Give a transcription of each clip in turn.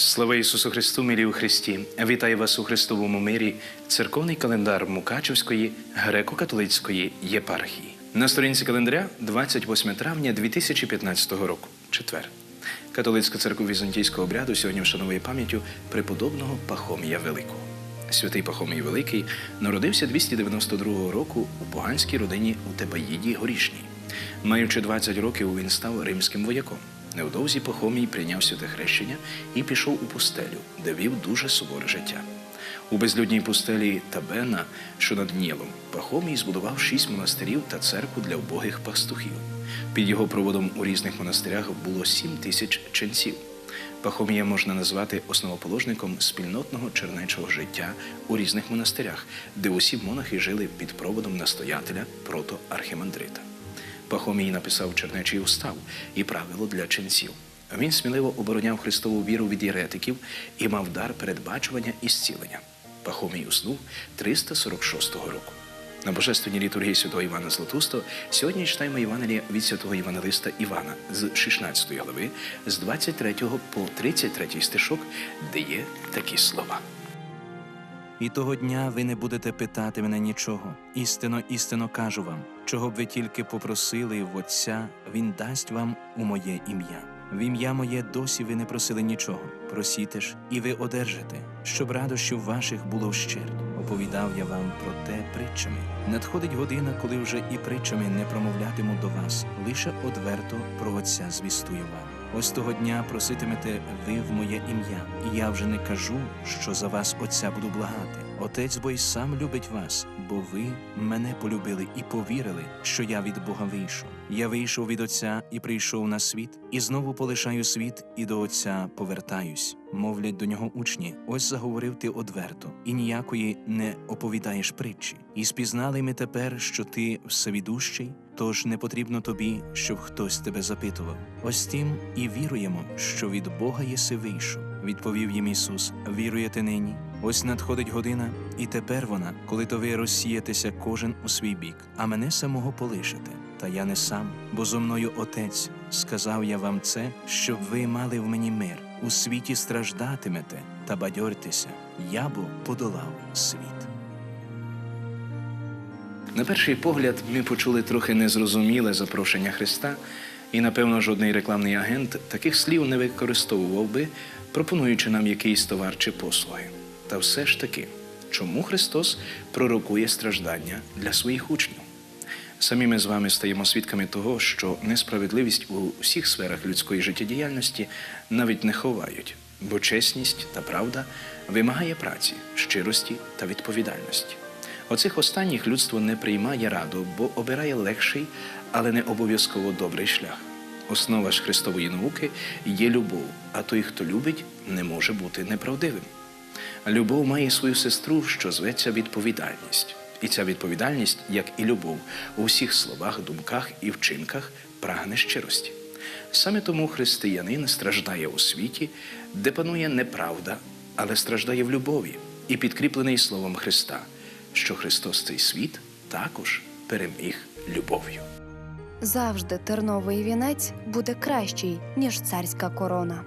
Слава Ісусу Христу, милі у Христі! Вітаю вас у Христовому мирі, церковний календар Мукачевської греко-католицької єпархії. На сторінці календаря 28 травня 2015 року, четвер. Католицька церква візантійського обряду сьогодні вшановує пам'яттю преподобного Пахомія Великого. Святий Пахомій Великий народився 292 року у поганській родині у Тепаїді Горішній. Маючи 20 років, він став римським вояком. Невдовзі Пахомій прийняв святе хрещення і пішов у пустелю, де вів дуже суворе життя. У безлюдній пустелі Табена, що над Нілом, Пахомій збудував шість монастирів та церкву для убогих пастухів. Під його проводом у різних монастирях було сім тисяч ченців. Пахомія можна назвати основоположником спільнотного чернечого життя у різних монастирях, де усі монахи жили під проводом настоятеля протоархімандрита. Пахомій написав чернечий устав і правило для ченців. Він сміливо обороняв Христову віру від єретиків і мав дар передбачування і зцілення. Пахомій уснув 346 року. На божественній літургії святого Івана Златустого сьогодні читаємо Євангелія від святого Євангелиста Івана з 16 глави, з 23 по 33 стишок, де є такі слова. І того дня ви не будете питати мене нічого. Істинно, істинно кажу вам, чого б ви тільки попросили в Отця, Він дасть вам у моє ім'я. В ім'я моє досі ви не просили нічого. Просіте ж, і ви одержите, щоб радощів ваших було вщерть. Оповідав я вам про те притчами. Надходить година, коли вже і притчами не промовлятиму до вас, лише одверто про Отця звістую вам. Ось того дня проситимете ви в моє ім'я, і я вже не кажу, що за вас Отця буду благати. Отець бо й сам любить вас, бо ви мене полюбили і повірили, що я від Бога вийшов. Я вийшов від Отця і прийшов на світ, і знову полишаю світ, і до Отця повертаюсь. Мовлять до нього учні, ось заговорив ти одверто, і ніякої не оповідаєш притчі. І спізнали ми тепер, що ти всевідущий, тож не потрібно тобі, щоб хтось тебе запитував. Ось тим і віруємо, що від Бога єси вийшов. Відповів їм Ісус: Віруєте нині? Ось надходить година, і тепер вона, коли то ви розсієтеся кожен у свій бік, а мене самого полишите. Та я не сам, бо зо мною Отець. Сказав я вам це, щоб ви мали в мені мир. У світі страждатимете, та бадьортеся, я бо подолав світ. На перший погляд, ми почули трохи незрозуміле запрошення Христа, і, напевно, жодний рекламний агент таких слів не використовував би, пропонуючи нам якийсь товар чи послуги. Та все ж таки, чому Христос пророкує страждання для своїх учнів? Самі ми з вами стаємо свідками того, що несправедливість у всіх сферах людської життєдіяльності навіть не ховають, бо чесність та правда вимагає праці, щирості та відповідальності. Оцих останніх людство не приймає раду, бо обирає легший, але не обов'язково добрий шлях. Основа ж Христової науки є любов, а той, хто любить, не може бути неправдивим. Любов має свою сестру, що зветься відповідальність. І ця відповідальність, як і любов, у всіх словах, думках і вчинках прагне щирості. Саме тому християнин страждає у світі, де панує неправда, але страждає в любові і підкріплений словом Христа, що Христос цей світ також переміг любов'ю. Завжди терновий вінець буде кращий, ніж царська корона.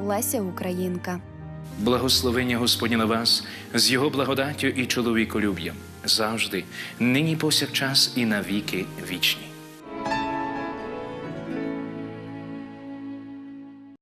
Леся Українка. Благословення Господні на вас з Його благодаттю і чоловіколюб'ям завжди, нині повсякчас і навіки вічні.